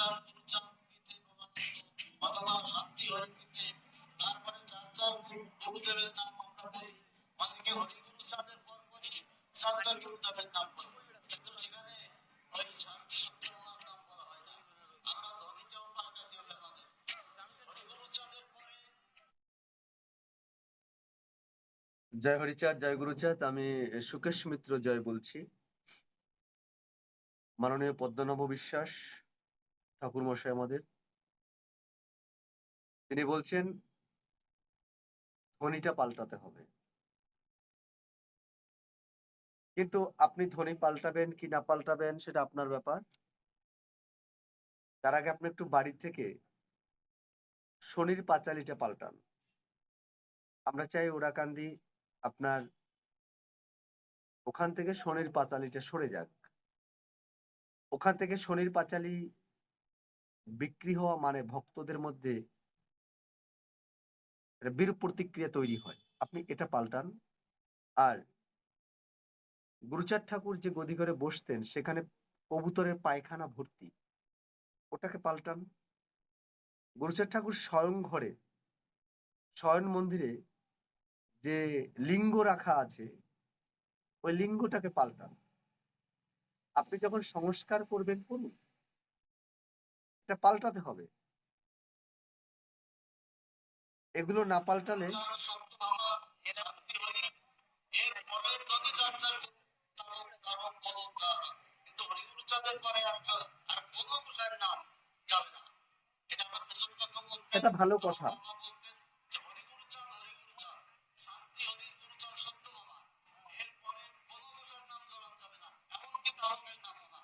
প্রমাণিত অথবা শান্তি হরিপীতে তারপরে যার যার গুরু- গুরুদেবের নাম আমরা বলি হরি পর যার যার গুরুদেবের নাম বলি। কিন্তু সেখানে ওই শান্তি সত্যমার নাম বলা হয় না। আমরা পাল্টাতে হবে আমাদের হরি গুরুচাঁদের পরে জয় হরিচাঁদ, জয় গুরুচাঁদ। আমি সুকেশ মিত্র জয় বলছি। মাননীয় পদ্মনাভ বিশ্বাস ঠাকুর মশাই আমাদের। তিনি বলছেন, ধ্বনিটা পাল্টাতে হবে। কিন্তু আপনি ধ্বনি পাল্টাবেন কি না পাল্টাবেন সেটা আপনার ব্যাপার। তার আগে আপনি একটু বাড়ি থেকে শনির পাঁচালিটা পাল্টান। আমরা চাই ওরাকান্দি আপনার ওখান থেকে শনির পাঁচালিটা সরে যাক। ওখান থেকে শনির পাঁচালি বিক্রি হওয়া মানে ভক্তদের মধ্যে বিরূপ প্রতিক্রিয়া তৈরি হয়। আপনি এটা পাল্টান। আর গুরুচাঁদ ঠাকুর যে গদি ঘরে বসতেন, সেখানে কবুতরের পায়খানা ভর্তি। ওটাকে পাল্টান। গুরুচাঁদ ঠাকুর স্বয়ং ঘরে শয়ন মন্দিরে যে লিঙ্গ রাখা আছে, ওই লিঙ্গটাকে পাল্টান। আপনি যখন সংস্কার করবেন, করুন। এটা পাল্টাতে হবে। এগুলো না পাল্টালে এটা ভালো কথা।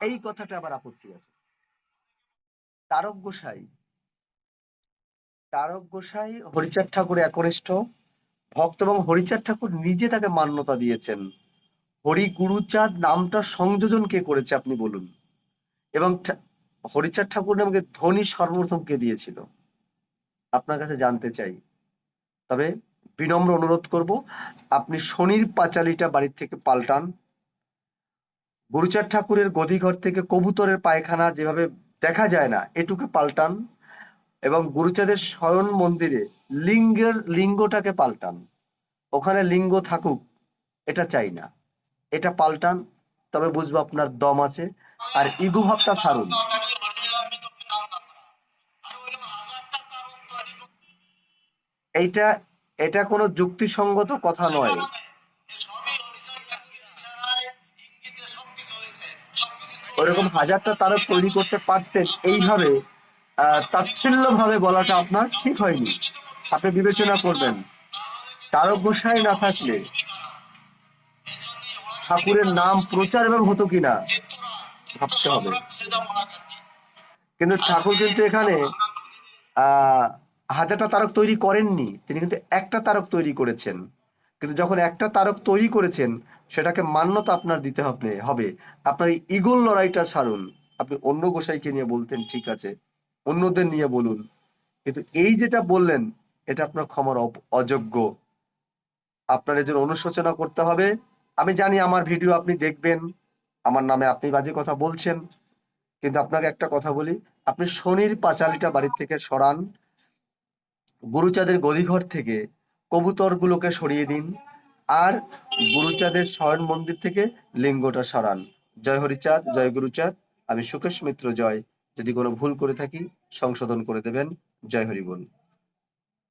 এই কথাটা আবার আপত্তি আছে। তারক গোসাই তারক গোসাই হরিচাঁদ ঠাকুর একনিষ্ঠ ভক্ত এবং হরিচাঁদ ঠাকুর নিজে তাকে মান্যতা দিয়েছেন। হরি গুরুচাঁদ নামটা সংযোজন কে করেছে আপনি বলুন? এবং হরিচাঁদ ঠাকুর নামকে ধনী সর্বপ্রথম কে দিয়েছিল? আপনার কাছে জানতে চাই। তবে বিনম্র অনুরোধ করব, আপনি শনির পাঁচালিটা বাড়ির থেকে পাল্টান। গুরুচাঁদ ঠাকুরের গদিঘর থেকে কবুতরের পায়খানা যেভাবে দেখা যায় না, এটুকু পাল্টান এবং গুরুচাঁদের শয়ন মন্দিরে লিঙ্গের, লিঙ্গটাকে পাল্টান। ওখানে লিঙ্গ থাকুক, এটা চাই না। এটা পাল্টান, তবে বুঝব আপনার দম আছে। আর ইগু ভাবটা ছাড়ুন তাড়াতাড়ি হরিনাম বিতর্কে নাম না করা। আর ওইরকম হাজারটা তারক তৈরি করতে এইটা, এটা কোনো যুক্তিসঙ্গত কথা নয়। ওরকম হাজারটা তারক তৈরি করতে পারতেন এইভাবে তাচ্ছিল্য ভাবে বলাটা আপনার ঠিক হয়নি। আপনি বিবেচনা করবেন। তারক গোসাই না থাকলে ঠাকুরের নাম প্রচার এবং হতো কিনা ভাবতে হবে। কিন্তু ঠাকুর কিন্তু এখানে, আহ, হাজারটা তারক তৈরি করেননি। তিনি কিন্তু একটা তারক তৈরি করেছেন। কিন্তু যখন একটা তারক তৈরি করেছেন, সেটাকে মান্যতা আপনার দিতে হবে হবে। আপনার ইগল লড়াইটা ছাড়ুন আপনি অন্য গোসাইকে নিয়ে বলতেন, ঠিক আছে, অন্যদের নিয়ে বলুন। কিন্তু এই যেটা বললেন, এটা আপনার ক্ষমার অযোগ্য। আপনার এর অনুশোচনা করতে হবে। আমি জানি আমার ভিডিও আপনি দেখবেন, আমার নামে আপনি বাজে কথা বলছেন, কিন্তু আপনাকে একটা কথা বলি, আপনি শনির পাঁচালিটা বাড়ির থেকে সরান, গুরুচাঁদের গদিঘর থেকে কবুতর গুলোকে সরিয়ে দিন আর গুরুচাঁদের স্বয়ন মন্দির থেকে লিঙ্গটা সরান। জয় হরিচাঁদ, জয় গুরুচাঁদ, আমি সুকেশ মিত্র, জয়। যদি কোনো ভুল করে থাকি, সংশোধন করে দেবেন। জয় হরি বল।